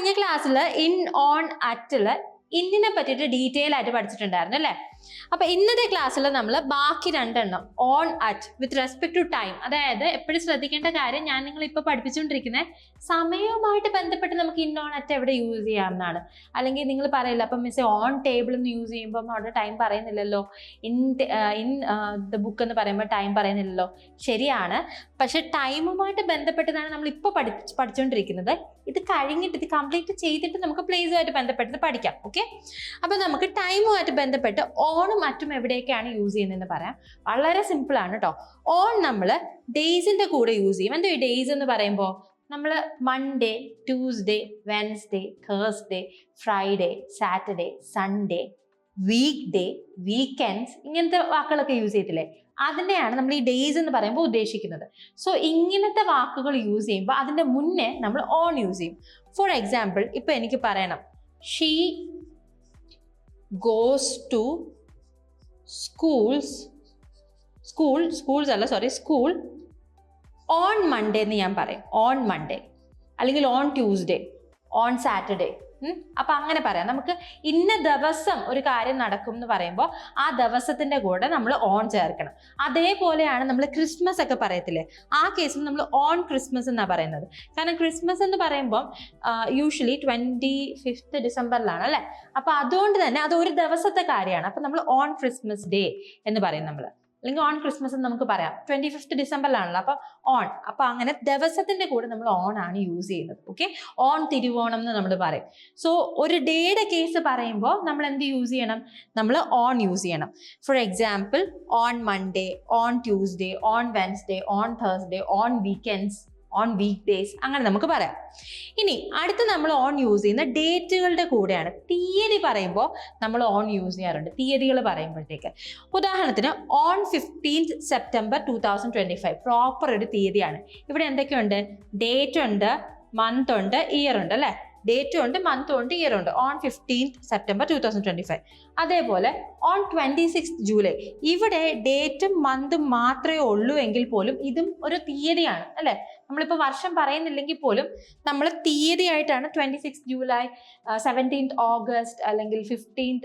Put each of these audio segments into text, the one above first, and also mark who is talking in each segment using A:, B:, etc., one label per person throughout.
A: കഴിഞ്ഞ ക്ലാസ്സിൽ in on അറ്റിൽ ഇന്നിനെ പറ്റിയിട്ട് ഡീറ്റെയിൽ ആയിട്ട് പഠിച്ചിട്ടുണ്ടായിരുന്നു അല്ലേ? അപ്പൊ ഇന്നത്തെ ക്ലാസ്സിൽ നമ്മൾ ബാക്കി രണ്ടെണ്ണം on at with respect to time അതായത് എപ്പോഴും ശ്രദ്ധിക്കേണ്ട കാര്യം ഞാൻ നിങ്ങൾ ഇപ്പൊ പഠിപ്പിച്ചുകൊണ്ടിരിക്കുന്നത് സമയവുമായിട്ട് ബന്ധപ്പെട്ട് നമുക്ക് ഇൻ ഓൺ അറ്റ് എവിടെ യൂസ് ചെയ്യാമെന്നാണ് അല്ലെങ്കിൽ നിങ്ങൾ പറയില്ല അപ്പം മിസ് ഓൺ ടേബിൾ എന്ന് യൂസ് ചെയ്യുമ്പോൾ അവിടെ ടൈം പറയുന്നില്ലല്ലോ. ഇൻ ഇൻ ദ ബുക്ക് എന്ന് പറയുമ്പോൾ ടൈം പറയുന്നില്ലല്ലോ. ശരിയാണ്. പക്ഷെ ടൈമുമായിട്ട് ബന്ധപ്പെട്ടതാണ് നമ്മൾ ഇപ്പോൾ പഠി പഠിച്ചുകൊണ്ടിരിക്കുന്നത് ഇത് കഴിഞ്ഞിട്ട് ഇത് കംപ്ലീറ്റ് ചെയ്തിട്ട് നമുക്ക് പ്ലേസുമായിട്ട് ബന്ധപ്പെട്ടത് പഠിക്കാം. ഓക്കെ അപ്പൊ നമുക്ക് ടൈമുമായിട്ട് ബന്ധപ്പെട്ട് ഓണും മറ്റും എവിടെയൊക്കെയാണ് യൂസ് ചെയ്യുന്നതെന്ന് പറയാം. വളരെ സിമ്പിൾ ആണ് കേട്ടോ ഓൺ നമ്മൾ ഡേയ്സിന്റെ കൂടെ യൂസ് ചെയ്യും. എന്തോ ഈ ഡേയ്സ് എന്ന് പറയുമ്പോൾ നമ്മൾ Monday Tuesday Wednesday Thursday Friday Saturday Sunday week day weekends ഇങ്ങനത്തെ വാക്കുകളൊക്കെ യൂസ് ചെയ്തില്ലേ അതിനെയാണ് നമ്മൾ ഈ ഡേയ്സ് എന്ന് പറയുമ്പോൾ ഉദ്ദേശിക്കുന്നത്. സോ ഇങ്ങനത്തെ വാക്കുകൾ യൂസ് ചെയ്യുമ്പോൾ അതിന്റെ മുന്നേ നമ്മൾ ഓൺ യൂസ് ചെയ്യും. ഫോർ എക്സാമ്പിൾ ഇപ്പം എനിക്ക് പറയണം. She goes to schools school schools അല്ല സോറി സ്കൂൾ ഓൺ മൺഡേ എന്ന് ഞാൻ പറയും. ഓൺ മൺഡേ അല്ലെങ്കിൽ ഓൺ ട്യൂസ്ഡേ ഓൺ സാറ്റർഡേ അപ്പൊ അങ്ങനെ പറയാം. നമുക്ക് ഇന്ന ദിവസം ഒരു കാര്യം നടക്കും എന്ന് പറയുമ്പോൾ ആ ദിവസത്തിന്റെ കൂടെ നമ്മൾ ഓൺ ചേർക്കണം. അതേപോലെയാണ് നമ്മൾ ക്രിസ്മസ് ഒക്കെ പറയത്തില്ലേ? ആ കേസിൽ നമ്മൾ ഓൺ ക്രിസ്മസ് എന്നാണ് പറയുന്നത്. കാരണം ക്രിസ്മസ് എന്ന് പറയുമ്പോൾ യൂഷ്വലി ട്വന്റി ഫിഫ്ത്ത് ഡിസംബറിലാണ് അല്ലെ? അപ്പൊ അതുകൊണ്ട് തന്നെ അത് ഒരു ദിവസത്തെ കാര്യമാണ്. അപ്പൊ നമ്മൾ ഓൺ ക്രിസ്മസ് ഡേ എന്ന് പറയും നമ്മൾ അല്ലെങ്കിൽ ഓൺ ക്രിസ്മസ് എന്ന് നമുക്ക് പറയാം. ട്വന്റി ഫിഫ്ത്ത് ഡിസംബറിലാണല്ലോ അപ്പൊ ഓൺ അപ്പൊ അങ്ങനെ ദിവസത്തിന്റെ കൂടെ നമ്മൾ ഓൺ ആണ് യൂസ് ചെയ്യുന്നത്. ഓക്കെ ഓൺ തിരുവോണം എന്ന് നമ്മൾ പറയും. സോ ഒരു ഡേയുടെ കേസ് പറയുമ്പോൾ നമ്മൾ എന്ത് യൂസ് ചെയ്യണം? നമ്മൾ ഓൺ യൂസ് ചെയ്യണം. For example on Monday on Tuesday on Wednesday on Thursday on weekends on week days അങ്ങനെ നമുക്ക് പറയാം. ഇനി അടുത്ത് നമ്മൾ ഓൺ യൂസ് ചെയ്യുന്ന ഡേറ്റുകളുടെ കൂടെയാണ്. തീയതി പറയുമ്പോൾ നമ്മൾ ഓൺ യൂസ് ചെയ്യാറുണ്ട്. തീയതികൾ പറയുമ്പോഴത്തേക്ക്. ഉദാഹരണത്തിന് on fifteenth September two thousand twenty five proper ഒരു തീയതിയാണ്. ഇവിടെ എന്തൊക്കെയുണ്ട്? ഡേറ്റ് ഉണ്ട് മന്ത് ഉണ്ട് ഇയർ ഉണ്ട് അല്ലേ? ഡേറ്റും ഉണ്ട് മന്തും ഉണ്ട് ഇയർ ഉണ്ട്. On fifteenth September two thousand twenty five അതേപോലെ ഓൺ ട്വന്റി സിക്സ് ജൂലൈ ഇവിടെ ഡേറ്റും മന്തും മാത്രമേ ഉള്ളൂ എങ്കിൽ പോലും ഇതും ഒരു തീയതിയാണ്. അല്ലേ? നമ്മളിപ്പോൾ വർഷം പറയുന്നില്ലെങ്കിൽ പോലും നമ്മൾ തീയതിയായിട്ടാണ് twenty six July seventeenth August അല്ലെങ്കിൽ ഫിഫ്റ്റീൻത്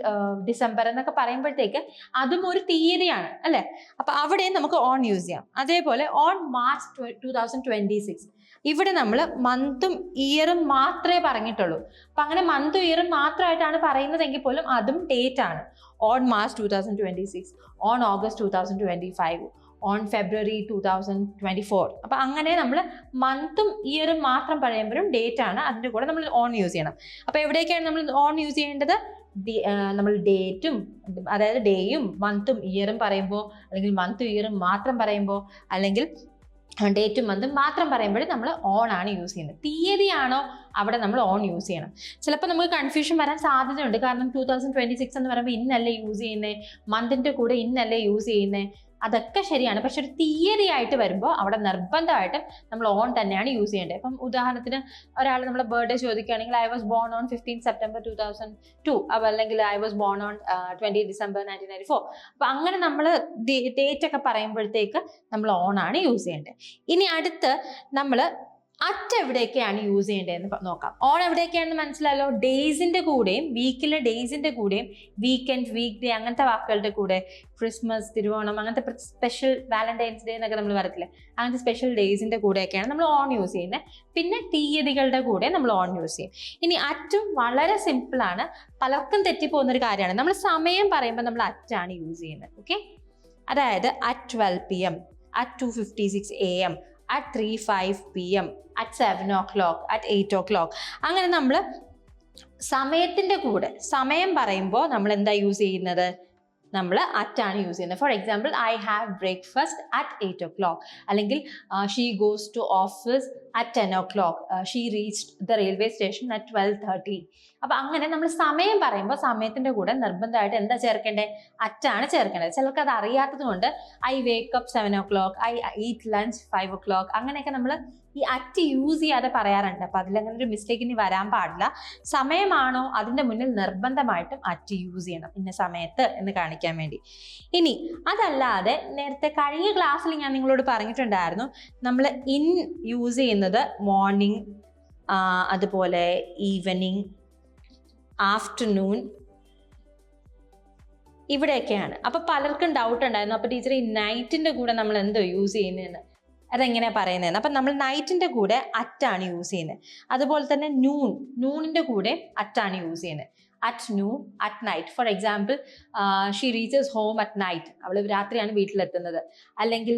A: ഡിസംബർ എന്നൊക്കെ പറയുമ്പോഴത്തേക്ക് അതും ഒരു തീയതിയാണ് അല്ലേ? അപ്പോൾ അവിടെയും നമുക്ക് ഓൺ യൂസ് ചെയ്യാം. അതേപോലെ on March two thousand twenty six ഇവിടെ നമ്മൾ മന്തും ഇയറും മാത്രമേ പറഞ്ഞിട്ടുള്ളൂ. അപ്പം അങ്ങനെ മന്തും ഇയറും മാത്രമായിട്ടാണ് പറയുന്നതെങ്കിൽ പോലും അതും ഡേറ്റ് ആണ്. On March two thousand twenty six on August two thousand twenty five on February two thousand twenty four അപ്പം അങ്ങനെ നമ്മൾ മന്തും ഇയറും മാത്രം പറയുമ്പോഴും ഡേറ്റ് ആണ് അതിന്റെ കൂടെ നമ്മൾ ഓൺ യൂസ് ചെയ്യണം. അപ്പോൾ എവിടെയൊക്കെയാണ് നമ്മൾ ഓൺ യൂസ് ചെയ്യേണ്ടത്? നമ്മൾ ഡേറ്റും അതായത് ഡേയും മന്തും ഇയറും പറയുമ്പോൾ അല്ലെങ്കിൽ മന്തും ഇയറും മാത്രം പറയുമ്പോൾ അല്ലെങ്കിൽ ഡേറ്റും മന്തും മാത്രം പറയുമ്പോഴേ നമ്മൾ ഓൺ ആണ് യൂസ് ചെയ്യുന്നത്. തീയതിയാണോ അവിടെ നമ്മൾ ഓൺ യൂസ് ചെയ്യണം. ചിലപ്പോൾ നമുക്ക് കൺഫ്യൂഷൻ വരാൻ സാധ്യതയുണ്ട്. കാരണം ടൂ തൗസൻഡ് ട്വന്റി സിക്സ് എന്ന് പറയുമ്പോൾ ഇന്നല്ലേ യൂസ് ചെയ്യുന്നത് മന്തിന്റെ കൂടെ ഇന്നല്ലേ യൂസ് ചെയ്യുന്നത് അതൊക്കെ ശരിയാണ്. പക്ഷെ ഒരു തീയതി ആയിട്ട് വരുമ്പോൾ അവിടെ നിർബന്ധമായിട്ടും നമ്മൾ ഓൺ തന്നെയാണ് യൂസ് ചെയ്യേണ്ടത്. ഇപ്പം ഉദാഹരണത്തിന് ഒരാൾ നമ്മളെ ബർത്ത്ഡേ ചോദിക്കുകയാണെങ്കിൽ I was born on fifteen September two thousand two അല്ലെങ്കിൽ I was born on twenty December nineteen ninety four അപ്പം അങ്ങനെ നമ്മൾ ഡേറ്റ് ഒക്കെ പറയുമ്പോഴത്തേക്ക് നമ്മൾ ഓൺ ആണ് യൂസ് ചെയ്യേണ്ടത്. ഇനി അടുത്ത് നമ്മൾ അറ്റ് എവിടെയൊക്കെയാണ് യൂസ് ചെയ്യേണ്ടതെന്ന് നോക്കാം. ഓൺ എവിടെയൊക്കെയാണെന്ന് മനസ്സിലായല്ലോ? ഡേയ്സിന്റെ കൂടെയും വീക്കിലെ ഡേയ്സിന്റെ കൂടെയും വീക്കെൻഡ് വീക്ക് ഡേ അങ്ങനത്തെ വാക്കുകളുടെ കൂടെ ക്രിസ്മസ് തിരുവോണം അങ്ങനത്തെ സ്പെഷ്യൽ വാലന്റൈൻസ് ഡേ എന്നൊക്കെ നമ്മൾ പറയത്തില്ലേ അങ്ങനത്തെ സ്പെഷ്യൽ ഡേയ്സിന്റെ കൂടെയൊക്കെയാണ് നമ്മൾ ഓൺ യൂസ് ചെയ്യുന്നത് പിന്നെ തീയതികളുടെ കൂടെ നമ്മൾ ഓൺ യൂസ് ചെയ്യും. ഇനി അറ്റും വളരെ സിമ്പിളാണ് പലർക്കും തെറ്റിപ്പോകുന്ന ഒരു കാര്യമാണ്. നമ്മൾ സമയം പറയുമ്പോൾ നമ്മൾ അറ്റാണ് യൂസ് ചെയ്യുന്നത്. ഓക്കെ അതായത് at twelve P M at two fifty six A M at three five P M at seven o'clock at eight o'clock അങ്ങനെ നമ്മൾ സമയത്തിന്റെ കൂടെ സമയം പറയുമ്പോൾ നമ്മൾ എന്താ യൂസ് ചെയ്യുന്നത്? നമ്മൾ അറ്റാണ് യൂസ് ചെയ്യുന്നത്. For example I have breakfast at eight o'clock അല്ലെങ്കിൽ she goes to office at ten o'clock she reach the railway station at twelve thirty അപ്പം അങ്ങനെ നമ്മൾ സമയം പറയുമ്പോൾ സമയത്തിന്റെ കൂടെ നിർബന്ധമായിട്ട് എന്താ ചേർക്കേണ്ടത് അറ്റാണ് ചേർക്കേണ്ടത്. ചിലർക്ക് അത് അറിയാത്തത് കൊണ്ട് I wake up seven o'clock I eat lunch five o'clock അങ്ങനെയൊക്കെ നമ്മൾ ഈ അറ്റ് യൂസ് ചെയ്യാതെ പറയാറുണ്ട്. അപ്പം അതിലങ്ങനെ ഒരു മിസ്റ്റേക്ക് ഇനി വരാൻ പാടില്ല. സമയമാണോ അതിന്റെ മുന്നിൽ നിർബന്ധമായിട്ടും അറ്റ് യൂസ് ചെയ്യണം ഇന്ന സമയത്ത് എന്ന് കാണിക്കാൻ വേണ്ടി. ഇനി അതല്ലാതെ നേരത്തെ കഴിഞ്ഞ ക്ലാസ്സിൽ ഞാൻ നിങ്ങളോട് പറഞ്ഞിട്ടുണ്ടായിരുന്നു. നമ്മൾ ഇൻ യൂസ് ചെയ്യുന്നത് മോർണിംഗ് അതുപോലെ ഈവനിങ് ആഫ്റ്റർനൂൺ ഇവിടെയൊക്കെയാണ്. അപ്പൊ പലർക്കും ഡൗട്ട് ഉണ്ടായിരുന്നു. അപ്പൊ ടീച്ചർ ഈ നൈറ്റിന്റെ കൂടെ നമ്മൾ എന്തോ യൂസ് ചെയ്യുന്നതെന്ന് അതെങ്ങനെയാ പറയുന്നതെന്ന്. അപ്പം നമ്മൾ നൈറ്റിന്റെ കൂടെ അറ്റാണ് യൂസ് ചെയ്യുന്നത്. അതുപോലെ തന്നെ നൂൺ നൂണിന്റെ കൂടെ അറ്റാണ് യൂസ് ചെയ്യുന്നത്. At noon at night for example she reaches home at night അവൾ രാത്രിയാണ് വീട്ടിലെത്തുന്നത്. അല്ലെങ്കിൽ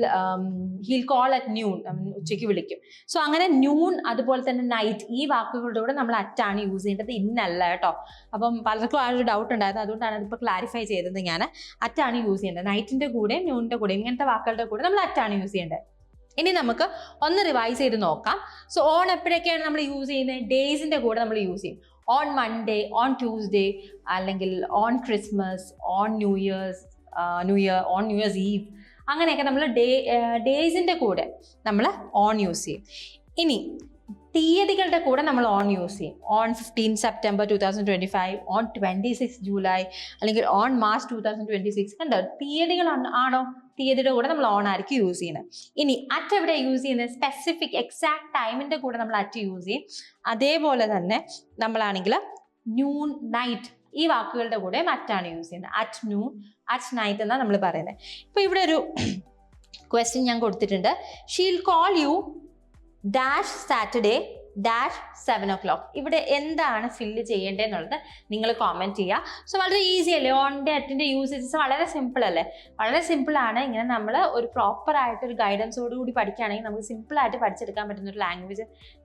A: ഹീൽ കോൾ അറ്റ് ന്യൂൺ ഉച്ചയ്ക്ക് വിളിക്കും. സോ അങ്ങനെ ന്യൂൺ അതുപോലെ തന്നെ നൈറ്റ് ഈ വാക്കുകളുടെ കൂടെ നമ്മൾ അറ്റാണ് യൂസ് ചെയ്യേണ്ടത് ഇന്നല്ല കേട്ടോ. അപ്പം പലർക്കും ആ ഒരു ഡൗട്ട് ഉണ്ടായിരുന്നു. അതുകൊണ്ടാണ് അതിപ്പോൾ ക്ലാരിഫൈ ചെയ്തത് ഞാൻ അറ്റാണ് യൂസ് ചെയ്യേണ്ടത്. നൈറ്റിന്റെ കൂടെ ന്യൂണിന്റെ കൂടെ ഇങ്ങനത്തെ വാക്കുകളുടെ കൂടെ നമ്മൾ അറ്റാണ് യൂസ് ചെയ്യേണ്ടത്. ഇനി നമുക്ക് ഒന്ന് റിവൈസ് ചെയ്ത് നോക്കാം. സോ ഓൺ എപ്പോഴൊക്കെയാണ് നമ്മൾ യൂസ് ചെയ്യുന്നത്? ഡേയ്സിന്റെ കൂടെ നമ്മൾ യൂസ് ചെയ്യും. ഓൺ മൺഡേ ഓൺ ട്യൂസ്ഡേ അല്ലെങ്കിൽ on Christmas on New Year's New Year on New Year's Eve അങ്ങനെയൊക്കെ നമ്മൾ ഡേ ഡേയ്സിന്റെ കൂടെ നമ്മൾ ഓൺ യൂസ് ചെയ്യും. ഇനി തീയതികളുടെ കൂടെ നമ്മൾ ഓൺ യൂസ് ചെയ്യും. On fifteen September two thousand twenty five on twenty six July അല്ലെങ്കിൽ on March two thousand twenty six കണ്ടോ തീയതികൾ ആണോ? തീയതിയുടെ കൂടെ നമ്മൾ ഓൺ ആയിരിക്കും യൂസ് ചെയ്യുന്നത്. ഇനി അറ്റ് എവിടെ യൂസ് ചെയ്യുന്നത്? സ്പെസിഫിക് എക്സാക്ട് ടൈമിന്റെ കൂടെ നമ്മൾ അറ്റ് യൂസ് ചെയ്യും. അതേപോലെ തന്നെ നമ്മളാണെങ്കിൽ ന്യൂൺ നൈറ്റ് ഈ വാക്കുകളുടെ കൂടെ മറ്റാണ് യൂസ് ചെയ്യുന്നത്. അറ്റ് ന്യൂൺ അറ്റ് നൈറ്റ് എന്നാണ് നമ്മൾ പറയുന്നത്. ഇപ്പോൾ ഇവിടെ ഒരു ക്വസ്റ്റ്യൻ ഞാൻ കൊടുത്തിട്ടുണ്ട്. She'll call you dash Saturday dash seven o'clock ഇവിടെ എന്താണ് ഫില്ല് ചെയ്യേണ്ടതെന്നുള്ളത് നിങ്ങൾ കോമെന്റ് ചെയ്യുക. സോ വളരെ ഈസി അല്ലേ? ഓൺ ഡേ അറ്റിന്റെ യൂസേജസ് വളരെ സിമ്പിൾ അല്ലേ? വളരെ സിമ്പിൾ ആണ്. ഇങ്ങനെ നമ്മൾ ഒരു പ്രോപ്പർ ആയിട്ട് ഒരു ഗൈഡൻസോട് കൂടി പഠിക്കുകയാണെങ്കിൽ നമുക്ക് സിമ്പിളായിട്ട് പഠിച്ചെടുക്കാൻ പറ്റുന്ന ഒരു ലാംഗ്വേജ്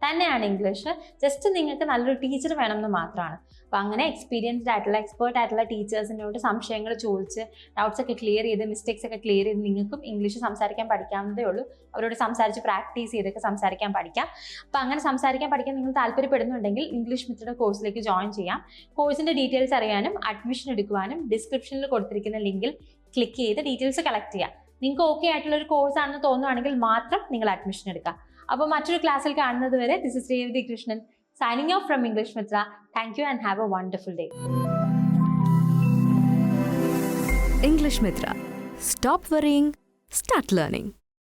A: തന്നെയാണ് ഇംഗ്ലീഷ് ജസ്റ്റ് നിങ്ങൾക്ക് നല്ലൊരു ടീച്ചർ വേണമെന്ന് മാത്രമാണ്. അപ്പോൾ അങ്ങനെ എക്സ്പീരിയൻസ്ഡ് ആയിട്ടുള്ള എക്സ്പേർട്ട് ആയിട്ടുള്ള ടീച്ചേഴ്സിനോട് സംശയങ്ങൾ ചോദിച്ച് ഡൗട്ട്സ് ഒക്കെ ക്ലിയർ ചെയ്ത് മിസ്റ്റേക്സ് ഒക്കെ ക്ലിയർ ചെയ്ത് നിങ്ങൾക്കും ഇംഗ്ലീഷ് സംസാരിക്കാൻ പഠിക്കാവുന്നതേ ഉള്ളൂ. അവരോട് സംസാരിച്ച് പ്രാക്ടീസ് ചെയ്തൊക്കെ സംസാരിക്കാൻ പഠിക്കാം. അപ്പോൾ അങ്ങനെ സംസാരിക്കാൻ പഠിക്കാൻ നിങ്ങൾ താല്പര്യപ്പെടുന്നുണ്ടെങ്കിൽ ഇംഗ്ലീഷ് മിത്രയുടെ കോഴ്സിലേക്ക് ജോയിൻ ചെയ്യാം. കോഴ്സിന്റെ ഡീറ്റെയിൽസ് അറിയാനും അഡ്മിഷൻ എടുക്കുവാനും ഡിസ്ക്രിപ്ഷനിൽ കൊടുത്തിരിക്കുന്ന ലിങ്കിൽ ക്ലിക്ക് ചെയ്ത് ഡീറ്റെയിൽസ് കളക്ട് ചെയ്യാം. നിങ്ങൾക്ക് ഓക്കെ ആയിട്ടുള്ള ഒരു കോഴ്സ് ആണെന്ന് തോന്നുവാണെങ്കിൽ മാത്രം നിങ്ങൾ അഡ്മിഷൻ എടുക്കുക അപ്പോൾ മറ്റൊരു ക്ലാസ്സിൽ കാണുന്നത് വരെ this is Revathi Krishnan signing off from English Mitra thank you and have a wonderful day
B: English Mitra. Stop worrying, start learning.